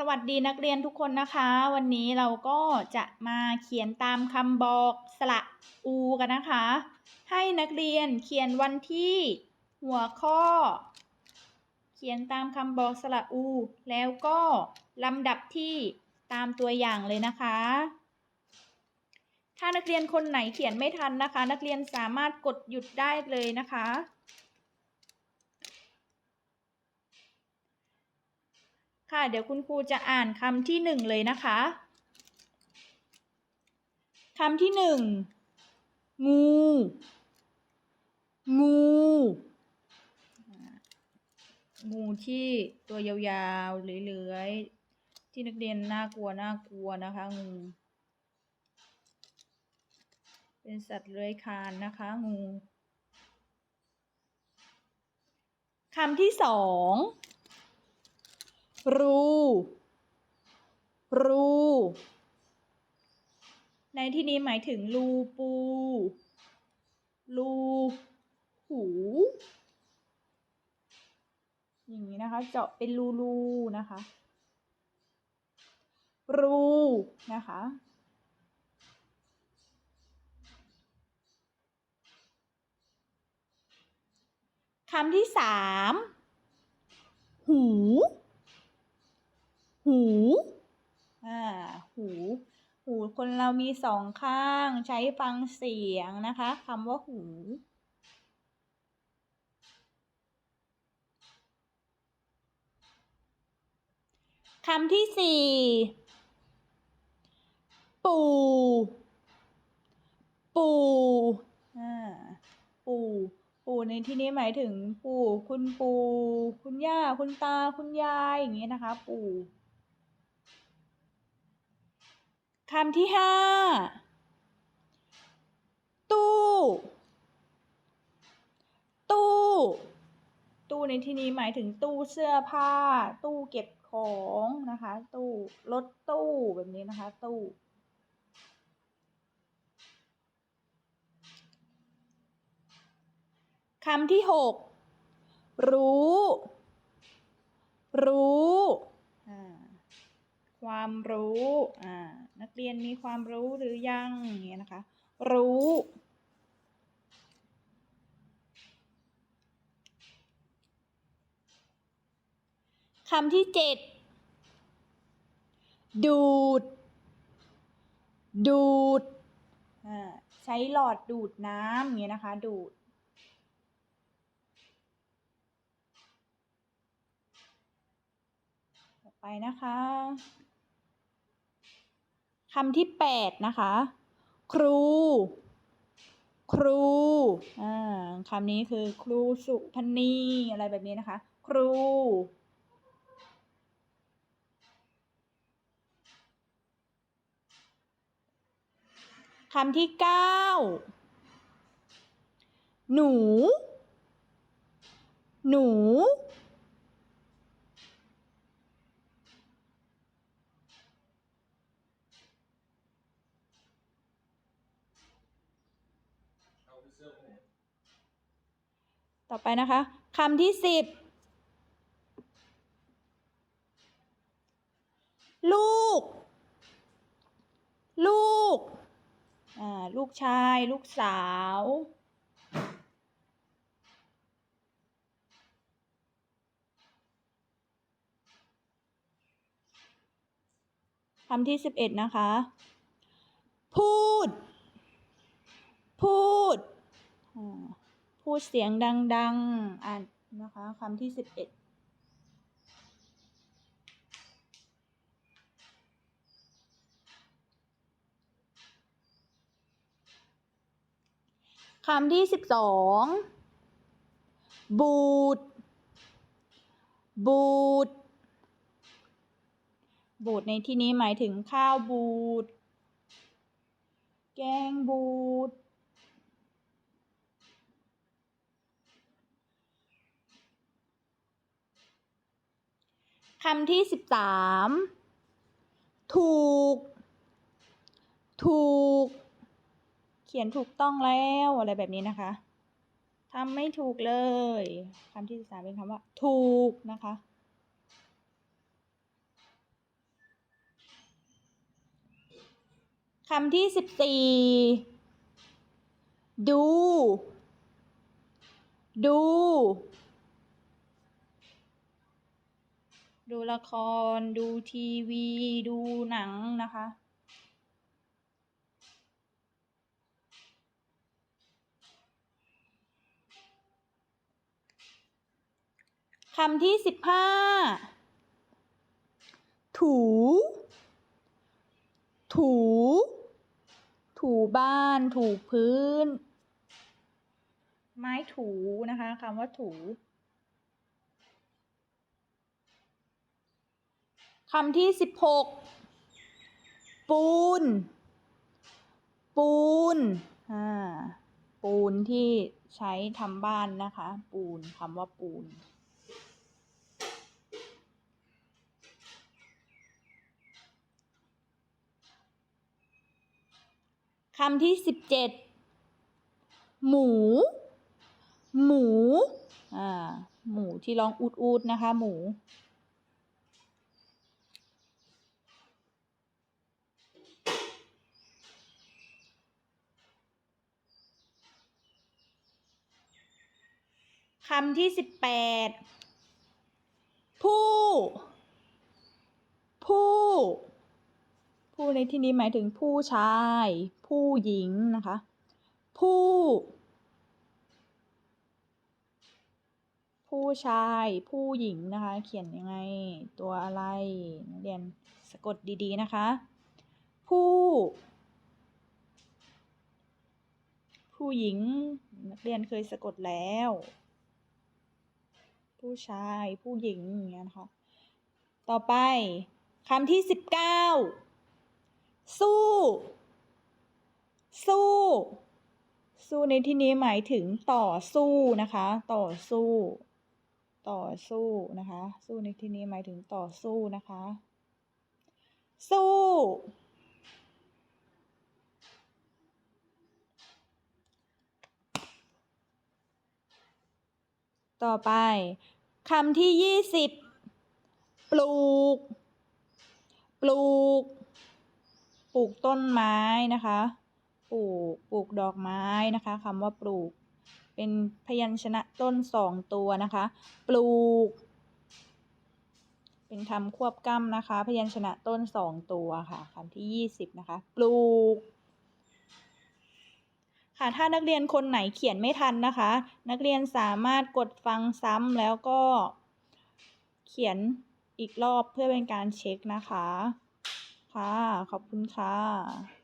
สวัสดีนักเรียนทุกคนนะคะ วันนี้เราก็จะมาเขียนตามคำบอกสระอูกันนะคะ ให้นักเรียนเขียนวันที่ หัวข้อ เขียนตามคำบอกสระอู แล้วก็ลำดับที่ตามตัวอย่างเลยนะคะ ถ้านักเรียนคนไหนเขียนไม่ทันนะคะ นักเรียนสามารถกดหยุดได้เลยนะคะ ค่ะ เดี๋ยวคุณครูจะอ่านคำที่หนึ่งเลยนะคะคำที่หนึ่งงู งู งูที่ตัวยาวๆเลื้อยๆที่นักเรียนน่ากลัวน่ากลัวนะคะงู เป็นสัตว์เลื้อยคลานนะคะงูคำที่สอง รู รู ในที่นี้หมายถึงรูปู รูหู อย่างนี้นะคะ เจาะเป็นรูรูนะคะ รูนะคะคำที่สามหู หูอ่าหูหูคนเรามีสองข้างใช้ฟังเสียงนะคะคำว่าหูคำที่สี่ปู่ปู่อ่าปู่ปู่ในที่นี้หมายถึงปู่คุณปู่คุณย่าคุณตาคุณยายอย่างนี้นะคะ ปู่ คำที่ห้าตู้ ตู้ ตู้ในที่นี้หมายถึงตู้เสื้อผ้า ตู้เก็บของนะคะ ตู้รถตู้แบบนี้นะคะ ตู้คำที่หกรู้ รู้ อ่า ความรู้อ่านักเรียนมีความรู้หรือยังอย่างเงี้ยนะคะ รู้ คำที่เจ็ดดูด ดูดอ่าใช้หลอดดูดน้ำอย่างเงี้ยนะคะ ดูด ต่อไปนะคะ คำที่แปดนะคะ ครู ครูอ่าคำนี้คือครูสุพนีอะไรแบบนี้นะคะ ครู คำที่เก้าหนู หนู ต่อไปนะคะคำที่สิบลูก ลูก อ่า ลูกชาย ลูกสาว คำที่สิบเอ็ดนะคะ พูด พูด พูดเสียงดัง ๆ อ่านนะคะคำที่สิบเอ็ดคำที่สิบสองบูด บูด บูดในที่นี้หมายถึงข้าวบูด แกงบูด คำที่สิบสามถูก ถูก เขียนถูกต้องแล้วอะไรแบบนี้นะคะทำไม่ถูกเลยคำที่สิบสามเป็นคำว่า ถูกนะคะ คำที่สิบสี่ดู ดู ดูละคร ดูทีวี ดูหนังนะคะ คำที่สิบห้า ถู ถู ถูบ้าน ถูพื้น ไม้ถูนะคะคำว่าถูำที่สิบหกปูน ปูนอ่าปูนที่ใช้ทำบ้านนะคะ ปูนคำว่าปูน คำที่สิบเจ็ดหมู หมู อ่า หมูที่ร้องอูดอูดๆนะคะ หมู คำที่สิบแปดผู้ ผู้ ผู้ในที่นี้หมายถึงผู้ชาย ผู้หญิงนะคะ ผู้ ผู้ชาย ผู้หญิงนะคะ เขียนยังไง ตัวอะไรนักเรียนสะกดดีๆนะคะ ผู้ ผู้หญิงนักเรียนเคยสะกดแล้ว ผู้ชาย ผู้หญิงอย่างเงี้ยนะคะ ต่อไปคำที่สิบเก้าสู้ สู้ สู้ในที่นี้หมายถึงต่อสู้นะคะ ต่อสู้ ต่อสู้นะคะ สู้ในที่นี้หมายถึงต่อสู้นะคะ สู้ ต่อไป คำที่ยี่สิบปลูก ปลูก ปลูกต้นไม้นะคะ ปลูก ปลูกดอกไม้นะคะคำว่าปลูก เป็นพยัญชนะต้นสองตัวนะคะ ปลูก เป็นคำควบกล้ำนะคะ พยัญชนะต้นสองตัวค่ะคำที่ยี่สิบนะคะ ปลูก ค่ะถ้านักเรียนคนไหนเขียนไม่ทันนะคะ นักเรียนสามารถกดฟังซ้ำแล้วก็ เขียนอีกรอบเพื่อเป็นการเช็คนะคะ ค่ะ ขอบคุณค่ะ